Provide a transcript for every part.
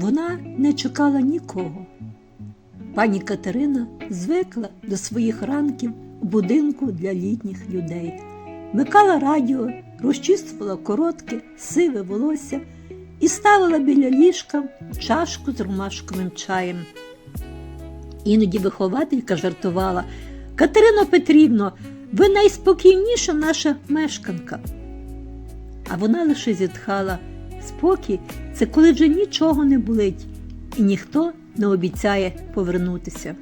Вона не чекала нікого. Пані Катерина звикла до своїх ранків у будинку для літніх людей. Вмикала радіо, розчісувала коротке, сиве волосся і ставила біля ліжка чашку з ромашковим чаєм. Іноді вихователька жартувала Катерино Петрівно, ви найспокійніша наша мешканка. А вона лише зітхала спокій це коли вже нічого не болить, і ніхто не обіцяє повернутися.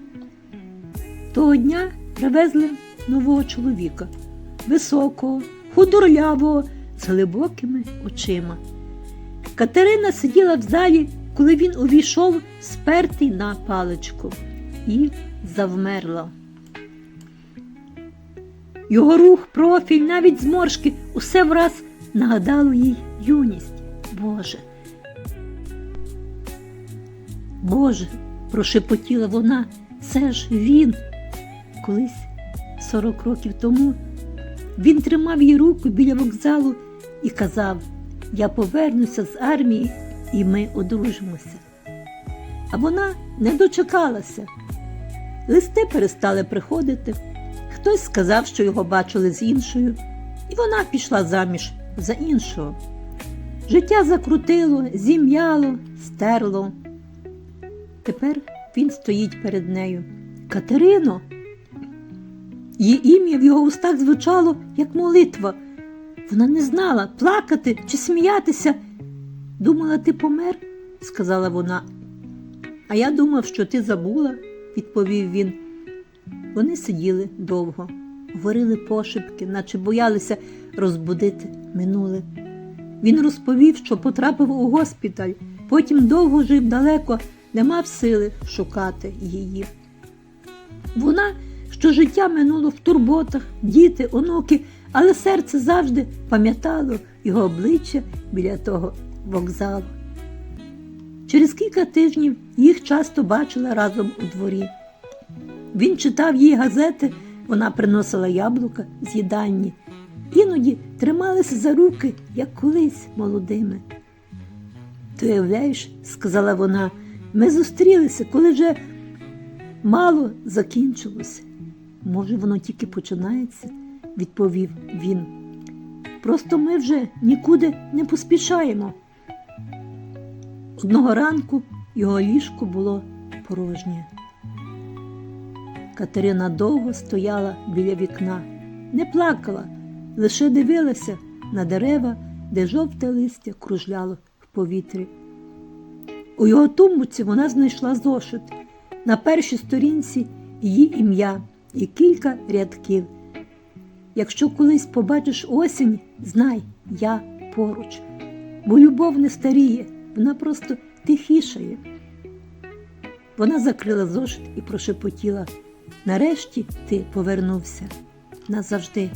Того дня привезли нового чоловіка, високого, худорлявого, з глибокими очима. Катерина сиділа в залі, коли він увійшов, спертий на паличку, і завмерла. Його рух, профіль, навіть зморшки, усе враз нагадало їй юність. Боже. Боже, прошепотіла вона, це ж він. Колись, 40 років тому, він тримав її руку біля вокзалу і казав: Я повернуся з армії, і ми одружимося. А вона не дочекалася. Листи перестали приходити. Хтось сказав, що його бачили з іншою, і вона пішла заміж за іншого. Життя закрутило, зім'яло, стерло. Тепер він стоїть перед нею. Катерино. Її ім'я в його устах звучало, як молитва. Вона не знала, плакати чи сміятися. Думала, ти помер, сказала вона. А я думав, що ти забула, відповів він. Вони сиділи довго, говорили пошепки, наче боялися розбудити минуле. Він розповів, що потрапив у госпіталь, потім довго жив далеко, не мав сили шукати її. Вона, що життя минуло в турботах, діти, онуки, але серце завжди пам'ятало його обличчя біля того вокзалу. Через кілька тижнів їх часто бачила разом у дворі. Він читав їй газети, вона приносила яблука з їдальні. Іноді трималися за руки, як колись молодими. Ти уявляєш, сказала вона, ми зустрілися, коли вже мало закінчилося. Може, воно тільки починається, відповів він. Просто ми вже нікуди не поспішаємо. Одного ранку його ліжко було порожнє. Катерина довго стояла біля вікна, не плакала, лише дивилася на дерева, де жовте листя кружляло в повітрі. У його тумбуці вона знайшла зошит. На першій сторінці її ім'я і кілька рядків. Якщо колись побачиш осінь, знай, я поруч, бо любов не старіє, вона просто тихішає. Вона закрила зошит і прошепотіла. Нарешті ти повернувся назавжди.